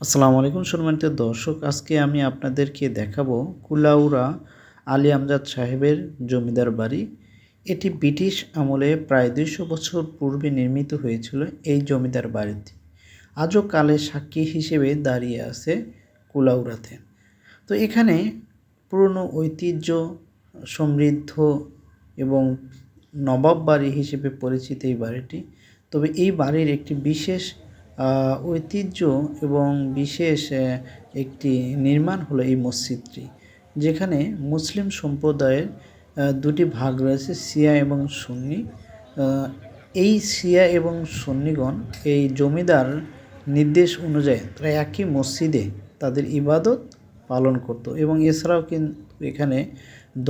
আসসালামু আলাইকুম সম্মানিত দর্শক, আজকে আমি আপনাদেরকে দেখাবো কুলাউড়া আলী আমজাদ সাহেবের জমিদার বাড়ি। এটি ব্রিটিশ আমলে প্রায় দুইশো বছর পূর্বে নির্মিত হয়েছিল এই জমিদার বাড়িটি। আজও কালে সাক্ষী হিসেবে দাঁড়িয়ে আছে কুলাউরাতে তো এখানে পুরনো ঐতিহ্য, সমৃদ্ধ এবং নবাব বাড়ি হিসেবে পরিচিত এই বাড়িটি। তবে এই বাড়ির একটি বিশেষ ঐতিহ্য এবং বিশেষ একটি নির্মাণ হলো এই মসজিদটি, যেখানে মুসলিম সম্প্রদায়ের দুটি ভাগ রয়েছে সিয়া এবং সুন্নি। এই সিয়া এবং সুন্নিগণ এই জমিদার নির্দেশ অনুযায়ী তারা একই মসজিদে তাদের ইবাদত পালন করত এবং এছাড়াও কিন্তু এখানে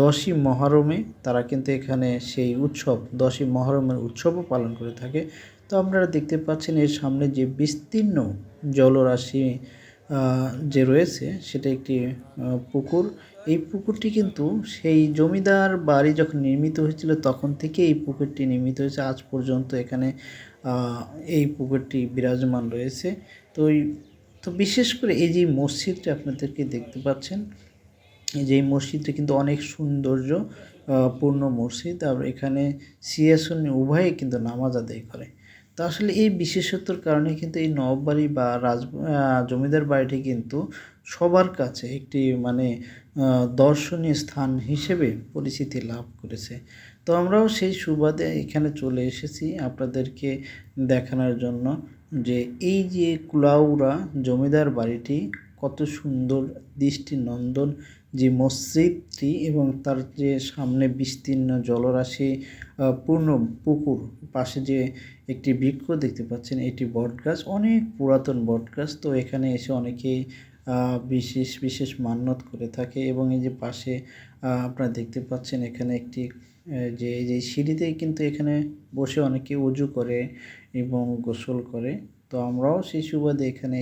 দশই মহরমে তারা কিন্তু এখানে সেই উৎসব, দশই মহরমের উৎসবও পালন করে থাকে। তো আপনারা দেখতে পাচ্ছেন এর সামনে যে বিস্তীর্ণ জলরাশি যে রয়েছে, সেটা একটি পুকুর। এই পুকুরটি কিন্তু সেই জমিদার বাড়ি যখন নির্মিত হয়েছিল, তখন থেকে এই পুকুরটি নির্মিত হয়েছে। আজ পর্যন্ত এখানে এই পুকুরটি বিরাজমান রয়েছে। তো তো বিশেষ করে এই যে মসজিদটি আপনাদেরকে দেখতে পাচ্ছেন যে মসজিদটা কিন্তু অনেক সৌন্দর্য পূর্ণ মসজিদ আর এখানে সিয়াসুন্নি উভয়ে কিন্তু নামাজ আদায় করে। তো আসলে এই বিশেষত্বর কারণে কিন্তু এই নবাববাড়ি বা রাজ জমিদার বাড়িটি কিন্তু সবার কাছে একটি মানে দর্শনীয় স্থান হিসেবে পরিচিতি লাভ করেছে। তো আমরাও সেই সুবাদে এখানে চলে এসেছি আপনাদেরকে দেখানোর জন্য যে এই যে কুলাউড়া জমিদার বাড়িটি কত সুন্দর দৃষ্টিনন্দন যে মসজিদটি এবং তার যে সামনে বিস্তীর্ণ জলরাশি পূর্ণ পুকুর, পাশে যে একটি বৃক্ষ দেখতে পাচ্ছেন, এটি বটগাছ, অনেক পুরাতন বটগাছ। তো এখানে এসে অনেকেই বিশেষ বিশেষ মান্যত করে থাকে এবং এই যে পাশে আপনারা দেখতে পাচ্ছেন এখানে একটি যে, এই যে সিঁড়িতেই কিন্তু এখানে বসে অনেকে উজু করে এবং গোসল করে। তো আমরাও সেই সুবাদে এখানে